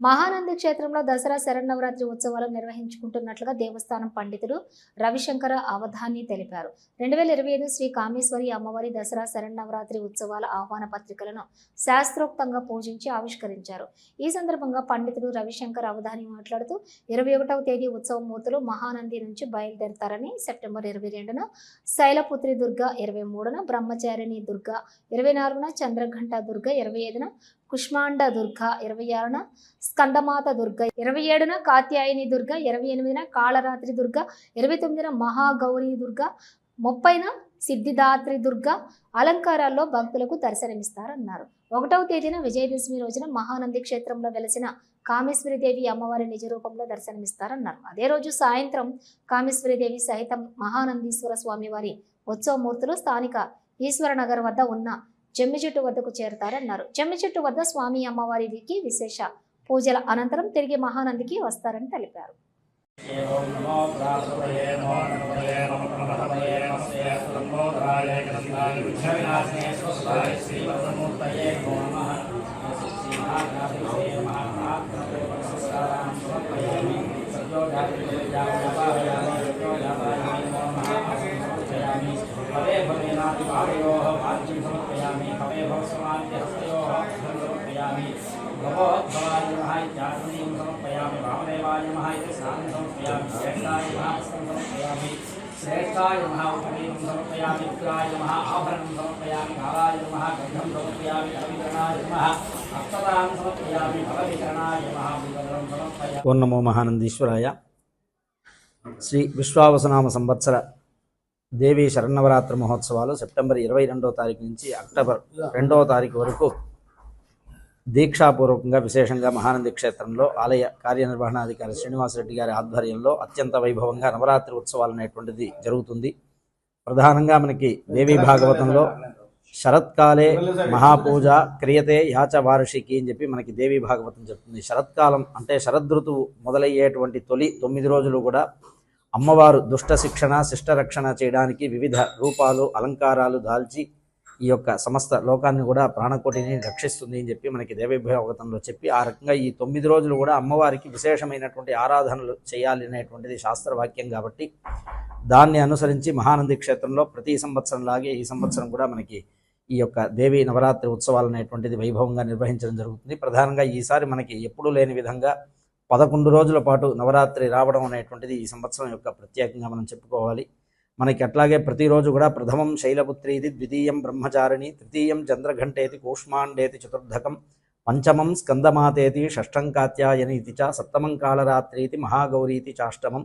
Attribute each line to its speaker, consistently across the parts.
Speaker 1: మహానంది క్షేత్రంలో దసరా శరన్నవరాత్రి ఉత్సవాలు నిర్వహించుకుంటున్నట్లుగా దేవస్థానం పండితుడు రవిశంకర అవధాని తెలిపారు. రెండు వేల ఇరవై ఐదు శ్రీ కామేశ్వరి అమ్మవారి దసరా శరన్నవరాత్రి ఉత్సవాల ఆహ్వాన పత్రికలను శాస్త్రోక్తంగా పూజించి ఆవిష్కరించారు. ఈ సందర్భంగా పండితుడు రవిశంకర్ అవధాని మాట్లాడుతూ ఇరవై ఒకటవ తేదీ ఉత్సవ మూర్తులు మహానంది నుంచి బయలుదేరతారని సెప్టెంబర్ ఇరవై రెండున శైలపుత్రి దుర్గ ఇరవై మూడున బ్రహ్మచారిణి దుర్గ ఇరవై నాలుగున చంద్రఘంట దుర్గ ఇరవై ఐదున కుష్మాండ దుర్గ ఇరవై ఆరున స్కందమాత దుర్గ. ఇరవై ఏడున కాత్యాయని దుర్గ ఇరవై ఎనిమిదిన కాళరాత్రి దుర్గ ఇరవై తొమ్మిదిన మహాగౌరీ దుర్గ ముప్పైన సిద్ధిదాత్రి దుర్గ అలంకారాల్లో భక్తులకు దర్శనమిస్తారన్నారు. ఒకటవ తేదీన విజయదశమి రోజున మహానంది క్షేత్రంలో వెలసిన కామేశ్వరిదేవి అమ్మవారి నిజ రూపంలో దర్శనమిస్తారన్నారు. అదే రోజు సాయంత్రం కామేశ్వరిదేవి సహితం మహానందీశ్వర స్వామివారి ఉత్సవమూర్తులు స్థానిక ఈశ్వరనగర్ వద్ద ఉన్న జమ్మి చెట్టు వద్దకు చేరతారన్నారు. చెమ్మి చెట్టు వద్ద స్వామి అమ్మవారికి విశేష పూజల అనంతరం తిరిగి మహానందికి వస్తారని తెలిపారు
Speaker 2: ఓం నమో ప్రాసుపయే నమో నమోదయే నమో నమఃపయే నమస్తే లంబోదరాయ కృష్ణాయ ఉపనీతం సమర్పయామి ఆభరణం సమర్పయామి గంధం సమర్పయామి కవికరణాయ సమర్పయామి భవవికరణాయ సమర్పయామి
Speaker 3: ఓం నమో మహానందీశ్వరాయ. శ్రీ విశ్వావసనామ సంవత్సర దేవి శరన్నవరాత్రి మహోత్సవాలు సెప్టెంబర్ ఇరవై రెండవ తారీఖు నుంచి అక్టోబర్ రెండవ తారీఖు వరకు దీక్షాపూర్వకంగా విశేషంగా మహానంది క్షేత్రంలో ఆలయ కార్యనిర్వహణాధికారి శ్రీనివాసరెడ్డి గారి ఆధ్వర్యంలో అత్యంత వైభవంగా నవరాత్రి ఉత్సవాలు అనేటువంటిది జరుగుతుంది. ప్రధానంగా మనకి దేవీ భాగవతంలో శరత్కాలే మహాపూజ క్రియతే యాచ వార్షికి అని చెప్పి మనకి దేవీ భాగవతం చెప్తుంది. శరత్కాలం అంటే శరదృతువు మొదలయ్యేటువంటి తొలి తొమ్మిది రోజులు కూడా అమ్మవారు దుష్ట శిక్షణ శిష్ట రక్షణ చేయడానికి వివిధ రూపాలు అలంకారాలు దాల్చి ఈ యొక్క సమస్త లోకాన్ని కూడా ప్రాణకోటిని రక్షిస్తుంది అని చెప్పి మనకి దేవీభాగవతంలో చెప్పి ఆ రకంగా ఈ తొమ్మిది రోజులు కూడా అమ్మవారికి విశేషమైనటువంటి ఆరాధనలు చేయాలి అనేటువంటిది శాస్త్రవాక్యం కాబట్టి దాన్ని అనుసరించి మహానంది క్షేత్రంలో ప్రతి సంవత్సరం లాగే ఈ సంవత్సరం కూడా మనకి ఈ యొక్క దేవి నవరాత్రి ఉత్సవాలు అనేటువంటిది వైభవంగా నిర్వహించడం జరుగుతుంది. ప్రధానంగా ఈసారి మనకి ఎప్పుడూ లేని విధంగా పదకొండు రోజుల పాటు నవరాత్రి రావడం అనేటువంటిది ఈ సంవత్సరం యొక్క ప్రత్యేకంగా మనం చెప్పుకోవాలి. మనకి అట్లాగే ప్రతిరోజు కూడా ప్రథమం శైలపుత్రీది ద్వితీయం బ్రహ్మచారిణి తృతీయం చంద్రఘంటేతి కూష్మాండేతి చతుర్ధకం పంచమం స్కందమాతేతి షష్ఠం కాత్యాయనీతి చ సప్తమం కాళరాత్రీతి మహాగౌరీతి చాష్టమం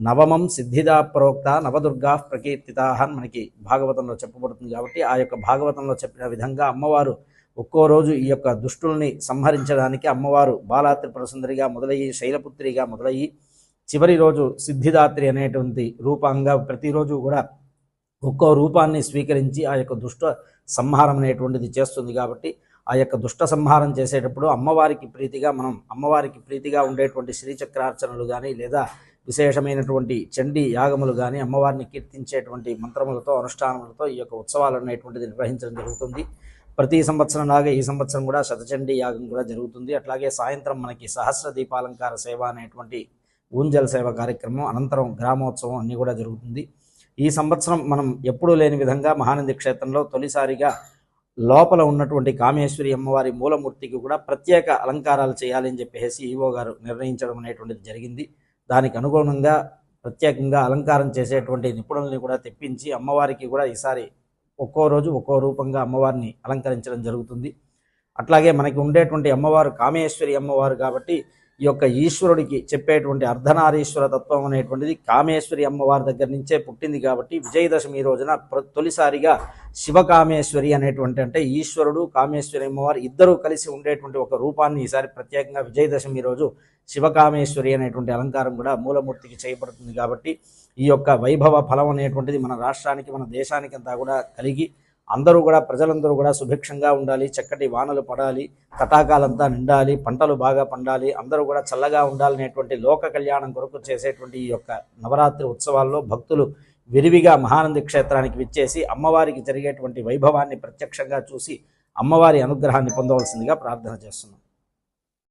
Speaker 3: నవమం సిద్ధిదా ప్రోక్త నవదుర్గా ప్రకీర్తితా అని మనకి భాగవతంలో చెప్పబడుతుంది కాబట్టి ఆ యొక్క భాగవతంలో చెప్పిన విధంగా అమ్మవారు ఒక్కో రోజు ఈ యొక్క దుష్టుల్ని సంహరించడానికి అమ్మవారు బాలాత్రి సుందరిగా మొదలయ్యి శైలపుత్రిగా మొదలయ్యి చివరి రోజు సిద్ధిదాత్రి అనేటువంటి రూపంగా ప్రతిరోజు కూడా ఒక్కో రూపాన్ని స్వీకరించి ఆ యొక్క దుష్ట సంహారం అనేటువంటిది చేస్తుంది కాబట్టి ఆ యొక్క దుష్ట సంహారం చేసేటప్పుడు అమ్మవారికి ప్రీతిగా మనం అమ్మవారికి ప్రీతిగా ఉండేటువంటి శ్రీచక్రార్చనలు కానీ లేదా విశేషమైనటువంటి చండీ యాగములు కానీ అమ్మవారిని కీర్తించేటువంటి మంత్రములతో అనుష్ఠానములతో ఈ యొక్క ఉత్సవాలు అనేటువంటిది నిర్వహించడం జరుగుతుంది. ప్రతి సంవత్సరం లాగా ఈ సంవత్సరం కూడా శతచండీ యాగం కూడా జరుగుతుంది. అట్లాగే సాయంత్రం మనకి సహస్ర దీపాలంకార సేవ అనేటువంటి ఊంజల్ సేవ కార్యక్రమం అనంతరం గ్రామోత్సవం అన్నీ కూడా జరుగుతుంది. ఈ సంవత్సరం మనం ఎప్పుడూ లేని విధంగా మహానంది క్షేత్రంలో తొలిసారిగా లోపల ఉన్నటువంటి కామేశ్వరి అమ్మవారి మూలమూర్తికి కూడా ప్రత్యేక అలంకారాలు చేయాలని చెప్పేసి ఈవో గారు నిర్ణయించడం అనేటువంటిది జరిగింది. దానికి అనుగుణంగా ప్రత్యేకంగా అలంకారం చేసేటువంటి నిపుణుల్ని కూడా తెప్పించి అమ్మవారికి కూడా ఈసారి ఒక్కో రోజు ఒక్కో రూపంగా అమ్మవారిని అలంకరించడం జరుగుతుంది. అట్లాగే మనకి ఉండేటువంటి అమ్మవారు కామేశ్వరి అమ్మవారు కాబట్టి ఈ యొక్క ఈశ్వరుడికి చెప్పేటువంటి అర్ధనారీశ్వర తత్వం అనేటువంటిది కామేశ్వరి అమ్మవారి దగ్గర నుంచే పుట్టింది కాబట్టి విజయదశమి రోజున ప్ర- తొలిసారిగా శివకామేశ్వరి అనేటువంటి అంటే ఈశ్వరుడు కామేశ్వరి అమ్మవారు ఇద్దరూ కలిసి ఉండేటువంటి ఒక రూపాన్ని ఈసారి ప్రత్యేకంగా విజయదశమి రోజు శివకామేశ్వరి అనేటువంటి అలంకారం కూడా మూలమూర్తికి చేయబడుతుంది కాబట్టి ఈ యొక్క వైభవ ఫలం అనేటువంటిది మన రాష్ట్రానికి మన దేశానికి అంతా కూడా కలిగి అందరూ కూడా ప్రజలందరూ కూడా సుభిక్షంగా ఉండాలి చక్కటి వానలు పడాలి తటాకాలంతా నిండాలి పంటలు బాగా పండాలి అందరూ కూడా చల్లగా ఉండాలనేటువంటి లోక కళ్యాణం కొరకు చేసేటువంటి ఈ యొక్క నవరాత్రి ఉత్సవాల్లో భక్తులు విరివిగా మహానంది క్షేత్రానికి విచ్చేసి అమ్మవారికి జరిగేటువంటి వైభవాన్ని ప్రత్యక్షంగా చూసి అమ్మవారి అనుగ్రహాన్ని పొందవలసిందిగా ప్రార్థన చేస్తున్నాం.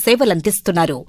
Speaker 4: సేవలందిస్తున్నారు.